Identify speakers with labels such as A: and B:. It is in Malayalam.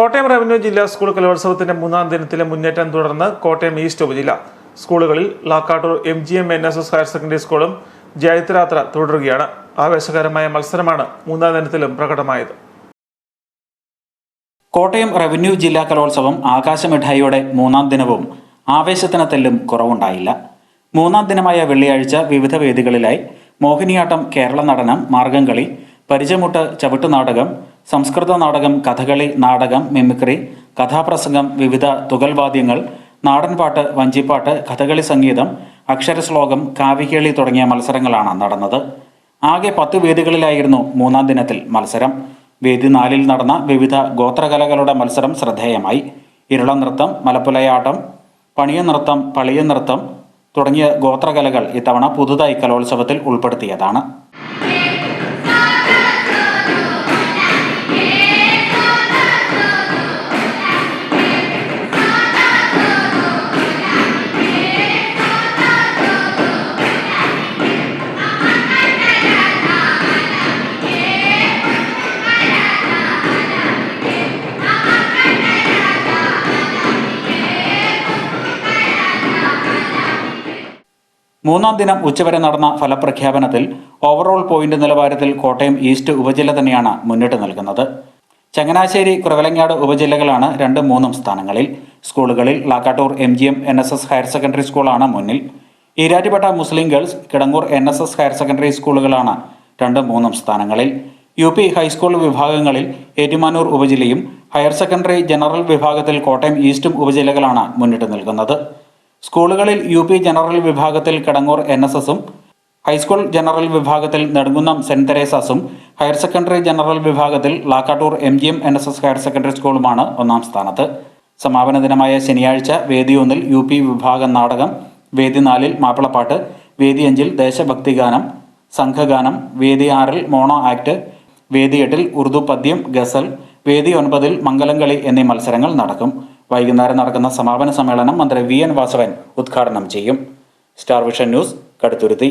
A: കോട്ടയം റവന്യൂ ജില്ലാ സ്കൂൾ കലോത്സവത്തിന്റെ മൂന്നാം ദിനത്തിലെ മുന്നേറ്റം തുടർന്ന് കോട്ടയം ഈസ്റ്റ് ഉപജില്ല സ്കൂളുകളിൽ Lakkattoor M G M N S S higher secondary സ്കൂളും ജയത്രാത്ര തുടരുകയാണ്. ആവേശകരമായ മത്സരമാണ് മൂന്നാം ദിനത്തിലും പ്രകടമായത്.
B: കോട്ടയം റവന്യൂ ജില്ലാ കലോത്സവം ആകാശമിഠായിയുടെ മൂന്നാം ദിനവും ആവേശത്തിന് തെല്ലും കുറവുണ്ടായില്ല. മൂന്നാം ദിനമായ വെള്ളിയാഴ്ച വിവിധ വേദികളിലായി മോഹിനിയാട്ടം കേരള നടനം മാർഗംകളി പരിചമുട്ട് ചവിട്ടുനാടകം സംസ്കൃത നാടകം കഥകളി നാടകം മിമിക്രി കഥാപ്രസംഗം വിവിധ തുകൽവാദ്യങ്ങൾ നാടൻപാട്ട് വഞ്ചിപ്പാട്ട് കഥകളി സംഗീതം അക്ഷരശ്ലോകം കാവികേളി തുടങ്ങിയ മത്സരങ്ങളാണ് നടന്നത്. ആകെ പത്ത് വേദികളിലായിരുന്നു മൂന്നാം ദിനത്തിൽ മത്സരം. വേദി നാലിൽ നടന്ന വിവിധ ഗോത്രകലകളുടെ മത്സരം ശ്രദ്ധേയമായി. ഇരുള നൃത്തം മലപ്പുലയാട്ടം പണിയ നൃത്തം പളിയ നൃത്തം തുടങ്ങിയ ഗോത്രകലകൾ ഇത്തവണ പുതുതായി കലോത്സവത്തിൽ ഉൾപ്പെടുത്തിയതാണ്. മൂന്നാം ദിനം ഉച്ചവരെ നടന്ന ഫലപ്രഖ്യാപനത്തിൽ ഓവറോൾ പോയിന്റ് നിലവാരത്തിൽ കോട്ടയം ഈസ്റ്റ് ഉപജില്ല തന്നെയാണ് മുന്നിട്ട് നിൽക്കുന്നത്. ചങ്ങനാശ്ശേരി കുറവലങ്ങാട് ഉപജില്ലകളാണ് രണ്ടും മൂന്നും സ്ഥാനങ്ങളിൽ. സ്കൂളുകളിൽ Lakkattoor M G M N S S higher secondary സ്കൂളാണ് മുന്നിൽ. Erattupetta Muslim girls Kidangoor N S S higher secondary സ്കൂളുകളാണ് രണ്ടും മൂന്നും സ്ഥാനങ്ങളിൽ. യു പി ഹൈസ്കൂൾ വിഭാഗങ്ങളിൽ ഏറ്റുമാനൂർ ഉപജില്ലയും ഹയർ സെക്കൻഡറി ജനറൽ വിഭാഗത്തിൽ കോട്ടയം ഈസ്റ്റും ഉപജില്ലകളാണ് മുന്നിട്ട് നിൽക്കുന്നത്. സ്കൂളുകളിൽ യു പി ജനറൽ വിഭാഗത്തിൽ കിടങ്ങൂർ എൻ എസ് എസും ഹൈസ്കൂൾ ജനറൽ വിഭാഗത്തിൽ നെടുങ്കുന്നം സെന്റ് തെരേസാസും ഹയർ സെക്കൻഡറി ജനറൽ വിഭാഗത്തിൽ Lakkattoor M G M N S S higher secondary സ്കൂളുമാണ് ഒന്നാം സ്ഥാനത്ത്. സമാപന ദിനമായ ശനിയാഴ്ച വേദി ഒന്നിൽ യു പി വിഭാഗം നാടകം വേദി നാലിൽ മാപ്പിളപ്പാട്ട് വേദി അഞ്ചിൽ ദേശഭക്തി ഗാനം സംഘഗാനം വേദി ആറിൽ മോണോ ആക്ട് വേദി എട്ടിൽ ഉറുദു പദ്യം ഗസൽ വേദി ഒൻപതിൽ മംഗലംകളി എന്നീ മത്സരങ്ങൾ നടക്കും. വൈകുന്നേരം നടക്കുന്ന സമാപന സമ്മേളനം മന്ത്രി വി എൻ വാസവൻ ഉദ്ഘാടനം ചെയ്യും. Star vision news Kaduthuruthy.